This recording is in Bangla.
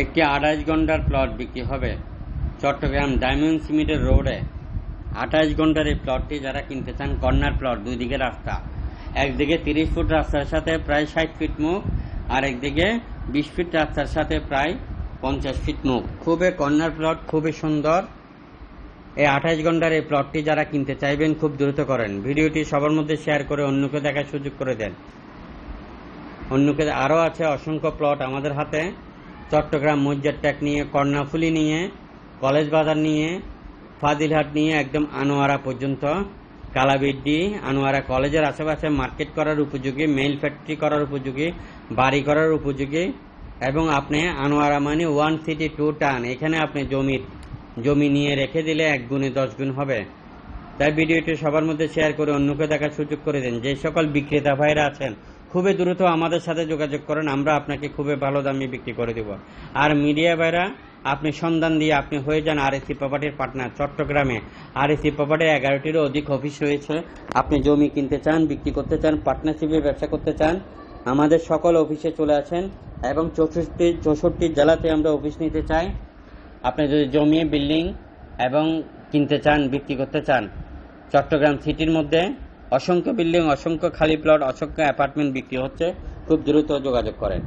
একটি আঠাশ ঘণ্টার প্লট বিক্রি হবে। চট্টগ্রাম ডায়মন্ড সিমেন্টের রোডে। আঠাশ ঘণ্টার এই প্লটটি যারা কিনতে চান কর্নার প্লট দুই দিকে রাস্তা। একদিকে তিরিশ ফুট রাস্তার সাথে প্রায় ষাট ফিট মুখ, আর একদিকে বিশ ফিট রাস্তার সাথে প্রায় পঞ্চাশ ফিট মুখ। খুবই কর্নার প্লট খুবই সুন্দর। এই আঠাশ ঘণ্টার এই প্লটটি যারা কিনতে চাইবেন, খুব দ্রুত করেন। ভিডিওটি সবার মধ্যে শেয়ার করে অন্যকে দেখার সুযোগ করে দেন। অন্যকে, আরও আছে অসংখ্য প্লট আমাদের হাতে। চট্টগ্রাম মজ্জার ট্যাক নিয়ে, কর্ণাফুলি নিয়ে, কলেজ বাজার নিয়ে ফাদিলহাট নিয়ে, একদম আনোয়ারা পর্যন্ত। কালাবিড্ডি, আনোয়ারা কলেজের আশেপাশে মার্কেট করার উপযোগী মেল ফ্যাক্টরি করার উপযোগী, বাড়ি করার উপযোগী এবং আপনি আনোয়ারা মানে ওয়ান সিটি টু টান, এখানে আপনি জমির জমি নিয়ে রেখে দিলে এক গুণে দশ গুণ হবে। তাই ভিডিওটি সবার মধ্যে শেয়ার করে অন্যকে দেখার সুযোগ করে দেন। যে সকল বিক্রেতা ভাইরা আছেন খুবই দ্রুত আমাদের সাথে যোগাযোগ করেন, আমরা আপনাকে খুবই ভালো দামে বিক্রি করে দেব। আর মিডিয়া ভাইরা, আপনি সন্ধান দিয়ে আপনি হয়ে যান আর এসি প্রপার্টির পার্টনার চট্টগ্রামে। আর এসি প্রপার্টি এগারোটিরও অধিক অফিস রয়েছে। আপনি জমি কিনতে চান, বিক্রি করতে চান পার্টনারশিপে ব্যবসা করতে চান, আমাদের সকল অফিসে চলে আসেন এবং চৌষট্টি চৌষট্টি জেলাতে আমরা অফিস নিতে চাই। আপনি যদি জমি, বিল্ডিং এবং কিনতে চান, বিক্রি করতে চান, চট্টগ্রাম সিটির মধ্যে অসংখ্য বিল্ডিং অসংখ্য খালি প্লট অসংখ্য অ্যাপার্টমেন্ট বিক্রি হচ্ছে। খুব দ্রুত যোগাযোগ করেন।